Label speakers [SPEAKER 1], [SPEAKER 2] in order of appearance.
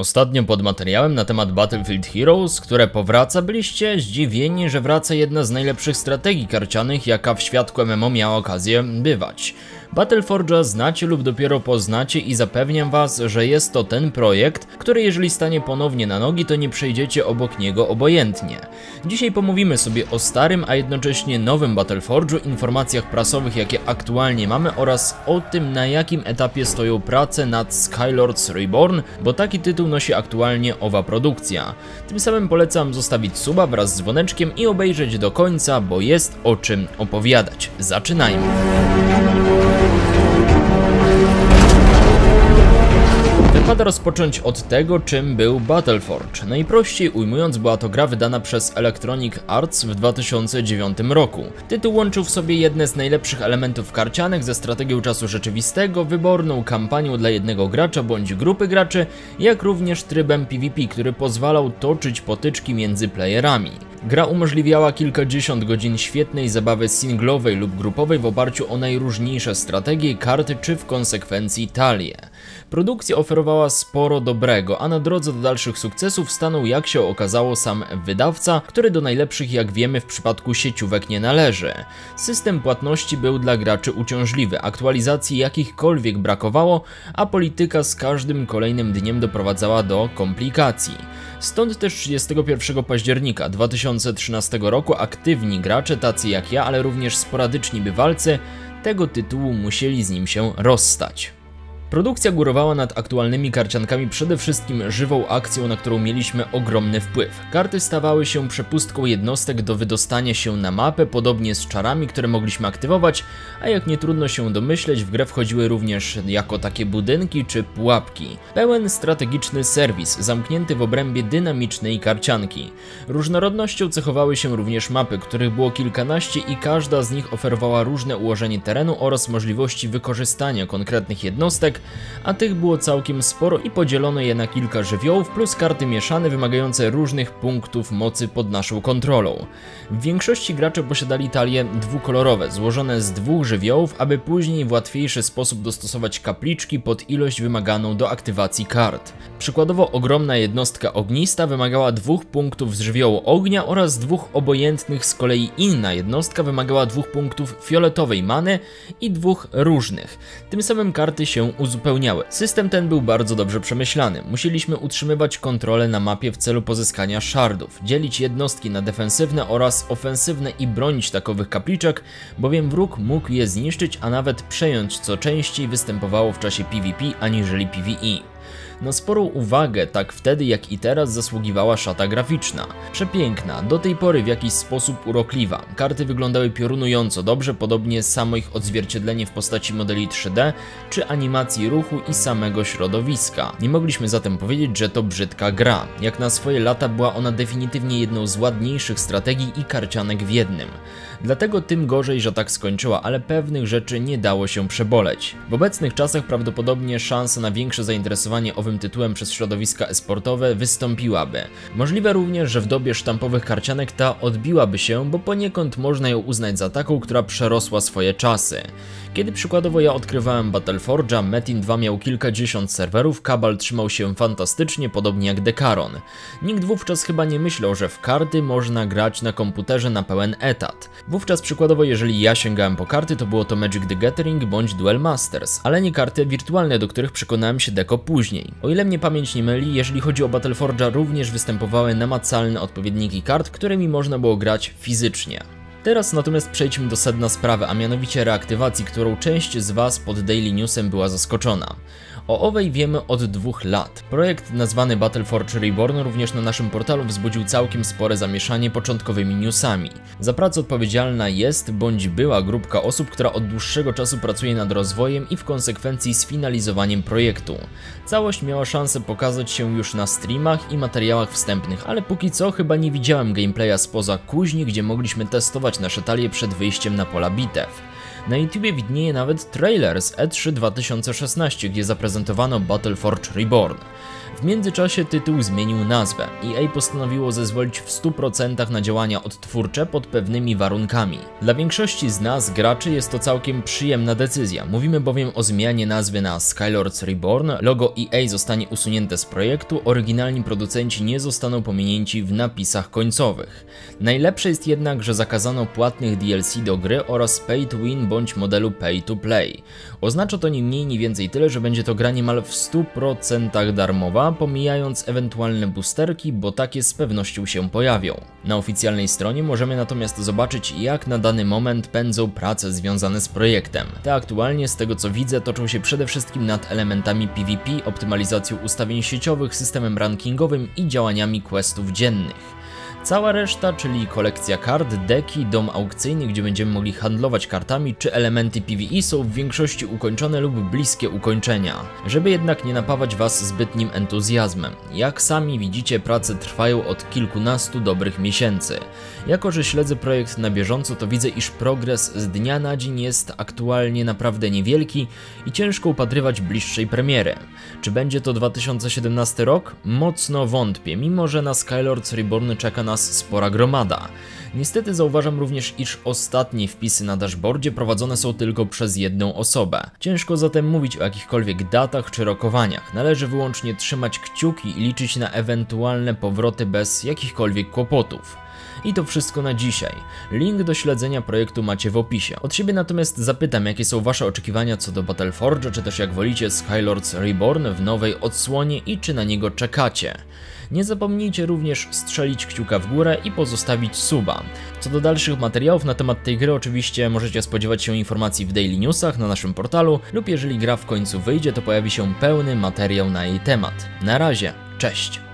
[SPEAKER 1] Ostatnio pod materiałem na temat Battlefield Heroes, które powraca, byliście zdziwieni, że wraca jedna z najlepszych strategii karcianych, jaka w świadku MMO miała okazję bywać. Battleforge'a znacie lub dopiero poznacie i zapewniam was, że jest to ten projekt, który jeżeli stanie ponownie na nogi, to nie przejdziecie obok niego obojętnie. Dzisiaj pomówimy sobie o starym, a jednocześnie nowym Battleforge'u, informacjach prasowych, jakie aktualnie mamy oraz o tym, na jakim etapie stoją prace nad Skylords Reborn, bo taki tytuł nosi aktualnie owa produkcja. Tym samym polecam zostawić suba wraz z dzwoneczkiem i obejrzeć do końca, bo jest o czym opowiadać. Zaczynajmy! Wypada rozpocząć od tego, czym był Battleforge. Najprościej ujmując, była to gra wydana przez Electronic Arts w 2009 roku. Tytuł łączył w sobie jedne z najlepszych elementów karcianek ze strategią czasu rzeczywistego, wyborną kampanią dla jednego gracza bądź grupy graczy, jak również trybem PvP, który pozwalał toczyć potyczki między playerami. Gra umożliwiała kilkadziesiąt godzin świetnej zabawy singlowej lub grupowej w oparciu o najróżniejsze strategie, karty czy w konsekwencji talie. Produkcja oferowała sporo dobrego, a na drodze do dalszych sukcesów stanął jak się okazało sam wydawca, który do najlepszych jak wiemy w przypadku sieciówek nie należy. System płatności był dla graczy uciążliwy, aktualizacji jakichkolwiek brakowało, a polityka z każdym kolejnym dniem doprowadzała do komplikacji. Stąd też 31 października 2013 roku aktywni gracze, tacy jak ja, ale również sporadyczni bywalcy, tego tytułu musieli z nim się rozstać. Produkcja górowała nad aktualnymi karciankami przede wszystkim żywą akcją, na którą mieliśmy ogromny wpływ. Karty stawały się przepustką jednostek do wydostania się na mapę, podobnie z czarami, które mogliśmy aktywować, a jak nie trudno się domyśleć, w grę wchodziły również jako takie budynki czy pułapki. Pełen strategiczny serwis, zamknięty w obrębie dynamicznej karcianki. Różnorodnością cechowały się również mapy, których było kilkanaście i każda z nich oferowała różne ułożenie terenu oraz możliwości wykorzystania konkretnych jednostek, a tych było całkiem sporo i podzielono je na kilka żywiołów plus karty mieszane wymagające różnych punktów mocy pod naszą kontrolą. W większości gracze posiadali talie dwukolorowe, złożone z dwóch żywiołów, aby później w łatwiejszy sposób dostosować kapliczki pod ilość wymaganą do aktywacji kart. Przykładowo ogromna jednostka ognista wymagała dwóch punktów z żywiołu ognia oraz dwóch obojętnych, z kolei inna jednostka wymagała dwóch punktów fioletowej many i dwóch różnych. Tym samym karty się uzupełniały uzupełniały. System ten był bardzo dobrze przemyślany. Musieliśmy utrzymywać kontrolę na mapie w celu pozyskania shardów, dzielić jednostki na defensywne oraz ofensywne i bronić takowych kapliczek, bowiem wróg mógł je zniszczyć, a nawet przejąć co częściej występowało w czasie PvP aniżeli PvE. Na sporą uwagę, tak wtedy jak i teraz, zasługiwała szata graficzna. Przepiękna, do tej pory w jakiś sposób urokliwa. Karty wyglądały piorunująco dobrze, podobnie samo ich odzwierciedlenie w postaci modeli 3D, czy animacji ruchu i samego środowiska. Nie mogliśmy zatem powiedzieć, że to brzydka gra. Jak na swoje lata była ona definitywnie jedną z ładniejszych strategii i karcianek w jednym. Dlatego tym gorzej, że tak skończyła, ale pewnych rzeczy nie dało się przeboleć. W obecnych czasach prawdopodobnie szansa na większe zainteresowanie owym tytułem przez środowiska esportowe wystąpiłaby. Możliwe również, że w dobie sztampowych karcianek ta odbiłaby się, bo poniekąd można ją uznać za taką, która przerosła swoje czasy. Kiedy przykładowo ja odkrywałem Battleforge'a, Metin 2 miał kilkadziesiąt serwerów, Kabal trzymał się fantastycznie, podobnie jak Dekaron. Nikt wówczas chyba nie myślał, że w karty można grać na komputerze na pełen etat. Wówczas przykładowo, jeżeli ja sięgałem po karty, to było to Magic the Gathering bądź Duel Masters, ale nie karty wirtualne, do których przekonałem się deko później. O ile mnie pamięć nie myli, jeżeli chodzi o Battleforge'a, również występowały namacalne odpowiedniki kart, którymi można było grać fizycznie. Teraz natomiast przejdźmy do sedna sprawy, a mianowicie reaktywacji, którą część z Was pod Daily Newsem była zaskoczona. O owej wiemy od dwóch lat. Projekt nazwany Battleforge Reborn również na naszym portalu wzbudził całkiem spore zamieszanie początkowymi newsami. Za pracę odpowiedzialna jest bądź była grupka osób, która od dłuższego czasu pracuje nad rozwojem i w konsekwencji sfinalizowaniem projektu. Całość miała szansę pokazać się już na streamach i materiałach wstępnych, ale póki co chyba nie widziałem gameplaya spoza kuźni, gdzie mogliśmy testować nasze talie przed wyjściem na pola bitew. Na YouTubie widnieje nawet trailer z E3 2016, gdzie zaprezentowano Battleforge Reborn. W międzyczasie tytuł zmienił nazwę. EA postanowiło zezwolić w 100% na działania odtwórcze pod pewnymi warunkami. Dla większości z nas, graczy, jest to całkiem przyjemna decyzja. Mówimy bowiem o zmianie nazwy na Skylords Reborn, logo EA zostanie usunięte z projektu, oryginalni producenci nie zostaną pominięci w napisach końcowych. Najlepsze jest jednak, że zakazano płatnych DLC do gry oraz pay to win bądź modelu pay to play. Oznacza to nie mniej, nie więcej tyle, że będzie to gra niemal w 100% darmowa, pomijając ewentualne boosterki, bo takie z pewnością się pojawią. Na oficjalnej stronie możemy natomiast zobaczyć jak na dany moment pędzą prace związane z projektem. Te aktualnie z tego co widzę toczą się przede wszystkim nad elementami PvP, optymalizacją ustawień sieciowych, systemem rankingowym i działaniami questów dziennych. Cała reszta, czyli kolekcja kart, deki, dom aukcyjny, gdzie będziemy mogli handlować kartami, czy elementy PvE są w większości ukończone lub bliskie ukończenia. Żeby jednak nie napawać Was zbytnim entuzjazmem. Jak sami widzicie, prace trwają od kilkunastu dobrych miesięcy. Jako, że śledzę projekt na bieżąco, to widzę, iż progres z dnia na dzień jest aktualnie naprawdę niewielki i ciężko upatrywać bliższej premiery. Czy będzie to 2017 rok? Mocno wątpię, mimo że na Skylords Reborn czeka nas spora gromada. Niestety zauważam również, iż ostatnie wpisy na dashboardzie prowadzone są tylko przez jedną osobę. Ciężko zatem mówić o jakichkolwiek datach czy rokowaniach. Należy wyłącznie trzymać kciuki i liczyć na ewentualne powroty bez jakichkolwiek kłopotów. I to wszystko na dzisiaj. Link do śledzenia projektu macie w opisie. Od siebie natomiast zapytam, jakie są wasze oczekiwania co do Battleforge, czy też jak wolicie Skylords Reborn w nowej odsłonie i czy na niego czekacie. Nie zapomnijcie również strzelić kciuka w górę i pozostawić suba. Co do dalszych materiałów na temat tej gry oczywiście możecie spodziewać się informacji w Daily Newsach na naszym portalu lub jeżeli gra w końcu wyjdzie to pojawi się pełny materiał na jej temat. Na razie, cześć!